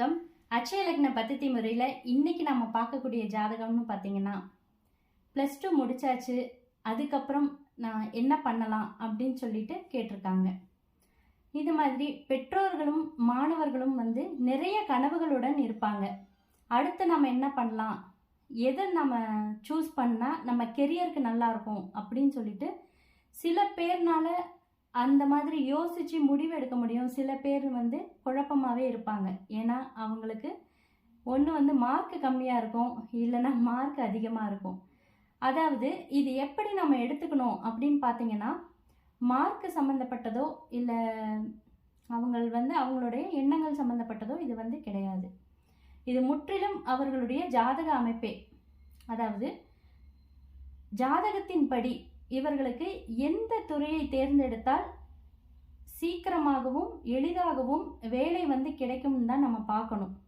பத்தித்தி முறையில் இன்னைக்கு நம்ம பார்க்கக்கூடிய ஜாதகம்னு பார்த்தீங்கன்னா ப்ளஸ் டூ முடிச்சாச்சு அதுக்கப்புறம் நான் என்ன பண்ணலாம் அப்படின்னு சொல்லிட்டு கேட்டிருக்காங்க. இது மாதிரி பெற்றோர்களும் மாணவர்களும் வந்து நிறைய கனவுகளுடன் இருப்பாங்க. அடுத்து நம்ம என்ன பண்ணலாம்? எதை நம்ம சூஸ் பண்ணால் நம்ம கெரியருக்கு நல்லா இருக்கும் அப்படின்னு சொல்லிட்டு சில பேர்னால அந்த மாதிரி யோசித்து முடிவு எடுக்க முடியும். சில பேர் வந்து குழப்பமாகவே இருப்பாங்க. ஏன்னா அவங்களுக்கு ஒன்று வந்து மார்க் கம்மியாக இருக்கும். இல்லைன்னா மார்க் அதிகமாக இருக்கும். அதாவது இது எப்படி நம்ம எடுத்துக்கணும் அப்படின்னு பார்த்தீங்கன்னா மார்க் சம்மந்தப்பட்டதோ இல்லை அவங்கள் வந்து அவங்களுடைய எண்ணங்கள் சம்மந்தப்பட்டதோ இது வந்து கிடையாது. இது முற்றிலும் அவர்களுடைய ஜாதக அமைப்பே. அதாவது ஜாதகத்தின்படி இவர்களுக்கு எந்த துறையை தேர்ந்தெடுத்தால் சீக்கிரமாகவும் எளிதாகவும் வேலை வந்து கிடைக்கும்னு தான் நம்ம பார்க்கணும்.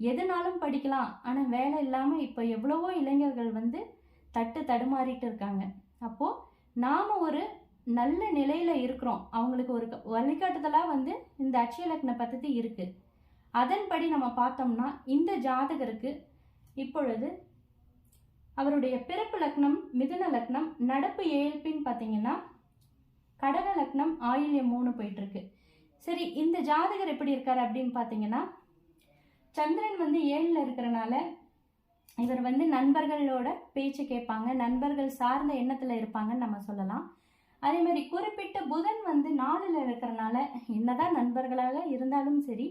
எதுனாலும் படிக்கலாம். ஆனால் வேலை இல்லாமல் இப்போ எவ்வளவோ இளைஞர்கள் வந்து தட்டு தடுமாறிட்டு இருக்காங்க. அப்போது நாம் ஒரு நல்ல நிலையில் இருக்கிறோம். அவங்களுக்கு ஒரு க- வழிகாட்டுதலாக வந்து இந்த அட்சயலக்ன பத்தி இருக்குது அதன்படி நம்ம பார்த்தோம்னா இந்த ஜாதகருக்கு இப்பொழுது அவருடைய பிறப்பு லக்னம் மிதுன லக்னம் நடப்பு ஏழ்பின்னு பார்த்தீங்கன்னா கடக லக்னம் ஆயில்யம் மூணு போயிட்டு இருக்கு சரி இந்த ஜாதகர் எப்படி இருக்கார் அப்படின்னு பார்த்தீங்கன்னா சந்திரன் வந்து ஏழில் இருக்கிறனால இவர் வந்து நண்பர்களோட பேச்சு கேட்பாங்க நண்பர்கள் சார்ந்த எண்ணத்தில் இருப்பாங்கன்னு நம்ம சொல்லலாம். அதே மாதிரி குறிப்பிட்ட புதன் வந்து நாலில் இருக்கிறனால என்னதான் நண்பர்களாக இருந்தாலும் சரி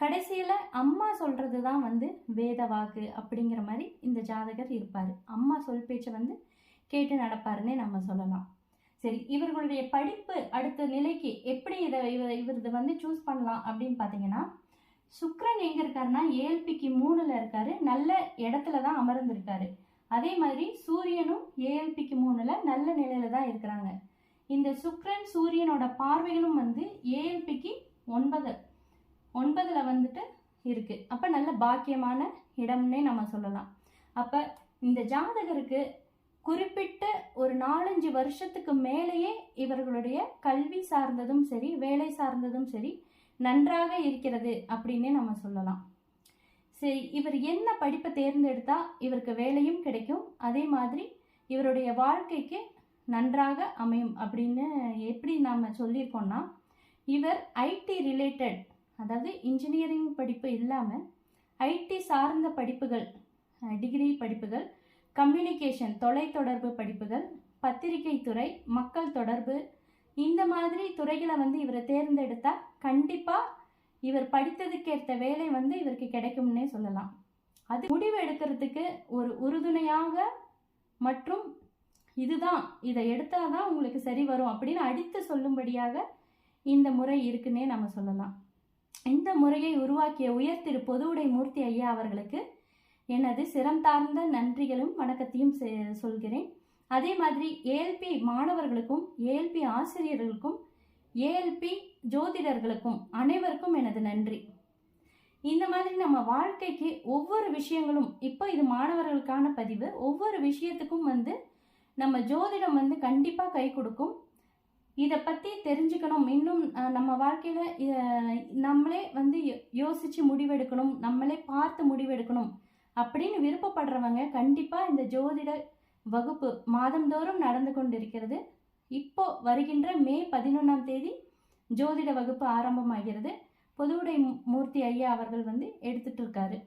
கடைசியில் அம்மா சொல்கிறது தான் வந்து வேத வாக்கு அப்படிங்கிற மாதிரி இந்த ஜாதகர் இருப்பார். அம்மா சொல் பேச்சை வந்து கேட்டு நடப்பாருன்னே நம்ம சொல்லலாம். சரி இவர்களுடைய படிப்பு அடுத்த நிலைக்கு எப்படி இதை இவர் இவரது வந்து சூஸ் பண்ணலாம் அப்படின்னு பார்த்தீங்கன்னா சுக்ரன் எங்கே இருக்காருன்னா ஏஎல்பிக்கு மூணில் இருக்காரு. நல்ல இடத்துல தான் அமர்ந்திருக்காரு. அதே மாதிரி சூரியனும் ஏஎல்பிக்கு மூணில் நல்ல நிலையில தான் இருக்கிறாங்க. இந்த சுக்ரன் சூரியனோட பார்வைகளும் வந்து ஏஎல்பிக்கு ஒன்பது ஒன்பதில் வந்துட்டு இருக்குது அப்போ நல்ல பாக்கியமான இடம்னே நம்ம சொல்லலாம். அப்போ இந்த ஜாதகருக்கு குறிப்பிட்ட ஒரு நாலஞ்சு வருஷத்துக்கு மேலேயே இவர்களுடைய கல்வி சார்ந்ததும் சரி வேலை சார்ந்ததும் சரி நன்றாக இருக்கிறது அப்படின்னே நம்ம சொல்லலாம். சரி இவர் என்ன படிப்பை தேர்ந்தெடுத்தா இவருக்கு வேலையும் கிடைக்கும். அதே மாதிரி இவருடைய வாழ்க்கைக்கு நன்றாக அமையும் அப்படின்னு எப்படி நாம் சொல்லியிருக்கோம்னா இவர் ஐடி ரிலேட்டட் அதாவது இன்ஜினியரிங் படிப்பு இல்லாமல் ஐடி சார்ந்த படிப்புகள் டிகிரி படிப்புகள் கம்யூனிகேஷன் தொலைத்தொடர்பு படிப்புகள் பத்திரிகை துறை மக்கள் தொடர்பு இந்த மாதிரி துறைகளை வந்து இவரை தேர்ந்தெடுத்தா கண்டிப்பாக இவர் படித்ததுக்கேற்ற வேலை வந்து இவருக்கு கிடைக்கும்னே சொல்லலாம். அது முடிவு எடுக்கிறதுக்கு ஒரு உறுதுணையாக மற்றும் இதுதான் இதை எடுத்தால் தான் உங்களுக்கு சரி வரும் அப்படின்னு அடித்து சொல்லும்படியாக இந்த முறை இருக்குன்னே நம்ம சொல்லலாம். இந்த முறையை உருவாக்கிய உயர் திரு பொதுவுடை மூர்த்தி ஐயா அவர்களுக்கு எனது சிரம் தார்ந்த நன்றிகளும் வணக்கத்தையும் செ- சொல்கிறேன். அதே மாதிரி ஏஎல்பி மாணவர்களுக்கும் ஏஎல்பி ஆசிரியர்களுக்கும் ஏஎல்பி ஜோதிடர்களுக்கும் அனைவருக்கும் எனது நன்றி. இந்த மாதிரி நம்ம வாழ்க்கைக்கு ஒவ்வொரு விஷயங்களும் இப்போ இது மாணவர்களுக்கான பதிவு ஒவ்வொரு விஷயத்துக்கும் வந்து நம்ம ஜோதிடம் வந்து கண்டிப்பாக கை கொடுக்கும். இதை பற்றி தெரிஞ்சுக்கணும். இன்னும் நம்ம வாழ்க்கையில் நம்ம யோசித்து யோசிச்சு முடிவெடுக்கணும் நம்மளே பார்த்து முடிவெடுக்கணும் அப்படின்னு விருப்பப்படுறவங்க கண்டிப்பாக இந்த ஜோதிட வகுப்பு மாதந்தோறும் நடந்து கொண்டிருக்கிறது. இப்போ வருகின்ற மே பதினொன்றாம் தேதி ஜோதிட வகுப்பு ஆரம்பமாகிறது. பொதுவுடை மூர்த்தி ஐயா அவர்கள் வந்து எடுத்துட்டு இருக்காரு.